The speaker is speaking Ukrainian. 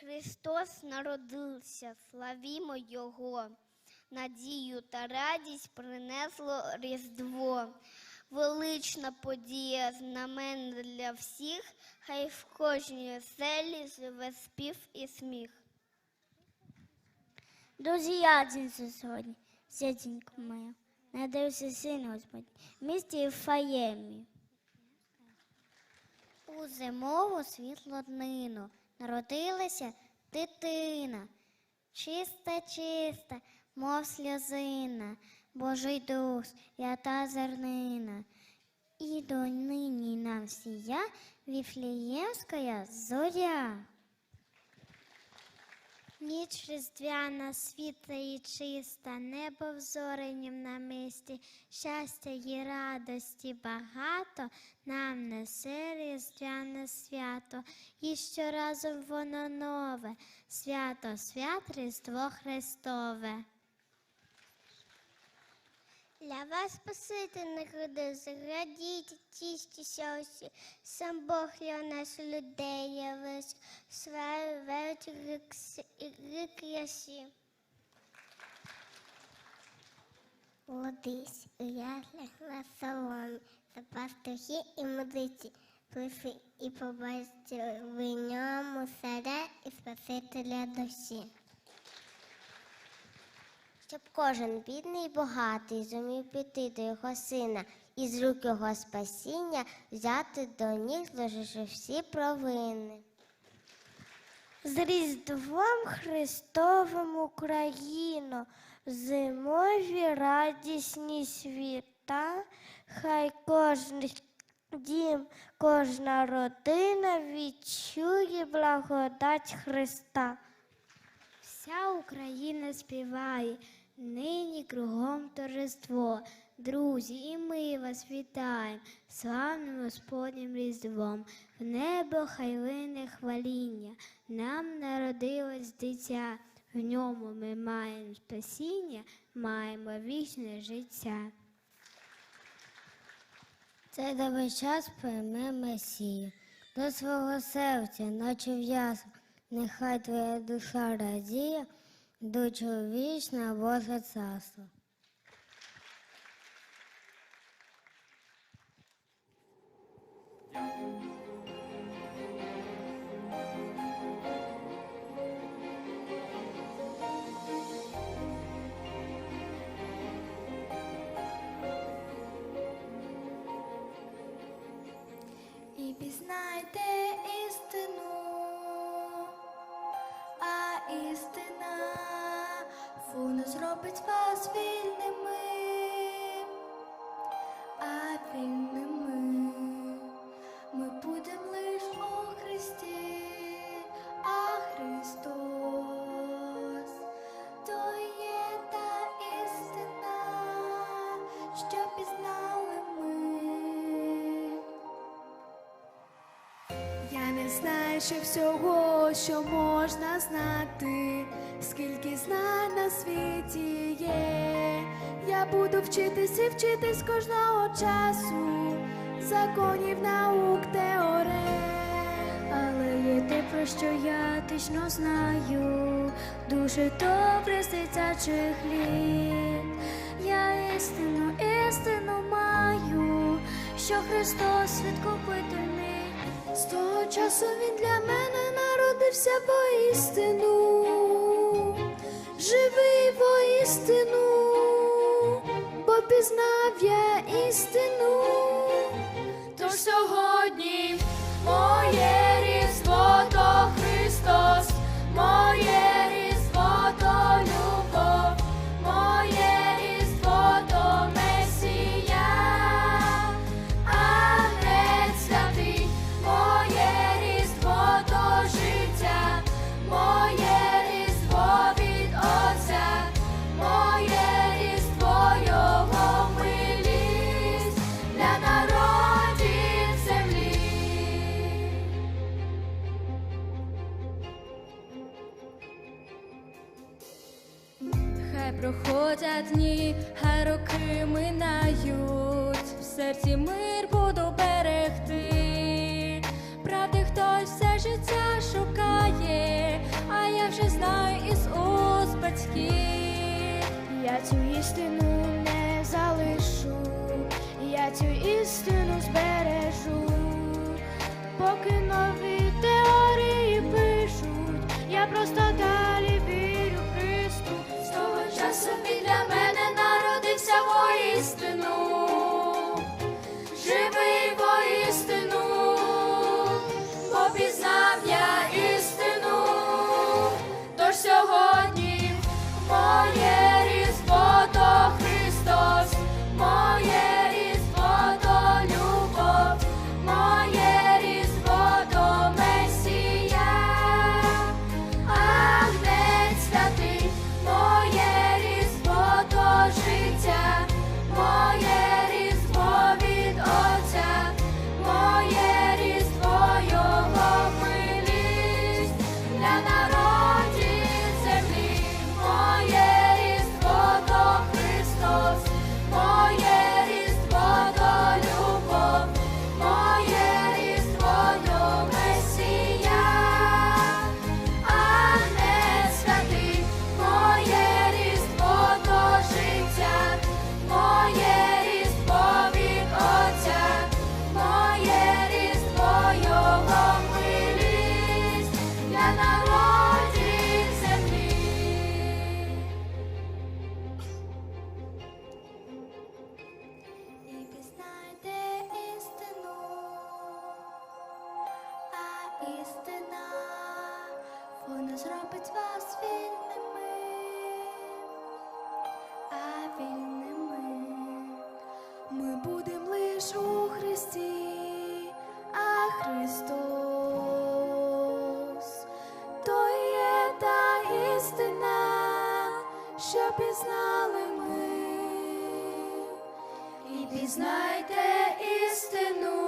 Христос народився, славімо Його. Надію та радість принесло Різдво. Велична подія, знаменна для всіх, хай в кожній оселі живе спів і сміх. Дуже ядінцю сьогодні, сітінько моя. Надився син Господь, в місті Єфаємі. У зимову світлу днину народилася дитина, чиста, чиста, мов сльозина, Божий дух, свята зернина. І до нині нам сія Віфліємська зоря. Ніч різдвяна, світла і чиста, небо взоренім на мисті, щастя і радості багато нам несе різдвяне свято, і щоразу воно нове, свято, свят Різдво Христове. Для вас Спаситель народився, радійте, тістіся усі, сам Бог для нас людей явився, свою вечір рік ясі. Водись у яслях на соломі, та пастухи і мудиці, прийшли і побачили в ньому царя і Спасителя душі. Щоб кожен бідний і багатий зумів піти до його сина і з рук його спасіння взяти до ніг, зложивши всі провини. З Різдвом Христовим Україно, зимові радісні світа, хай кожен дім, кожна родина відчує благодать Христа. Вся Україна співає, нині кругом торжество. Друзі, і ми вас вітаємо, славним Господнім Різдвом. В небо хай лине хваління, нам народилось дитя, в ньому ми маємо спасіння, маємо вічне життя. Цей добрий час прийме Месію до свого серця, наче в'яз. Нехай твоя душа радіє, дучу вічне Боже царство. І зробить вас вільними, а вільними ми будемо лиш у Христі, а Христос то є та істина, що пізнали не ще всього, що можна знати, скільки знань на світі є. Я буду вчитись і вчитись кожного часу, законів наук, теорем. Але є те, про що я точно знаю, дуже добре з дитячих літ. Я істину, істину маю, що Христос відкупитель. З того часу він для мене народився воістину, живий воістину, бо пізнав я істину. Тож сьогодні проходять дні, хай роки минають, в серці мир буду берегти, правди хтось все життя шукає, а я вже знаю із уст батьків. Я цю істину не залишу, я цю істину збережу, поки нові теорії пишуть, я просто так. Ісус, він для мене народився воістину. людина, вона зробить вас вільними, а вільними ми будемо лиш у Христі, а Христос. То є та істина, що пізнали ми, і пізнайте істину.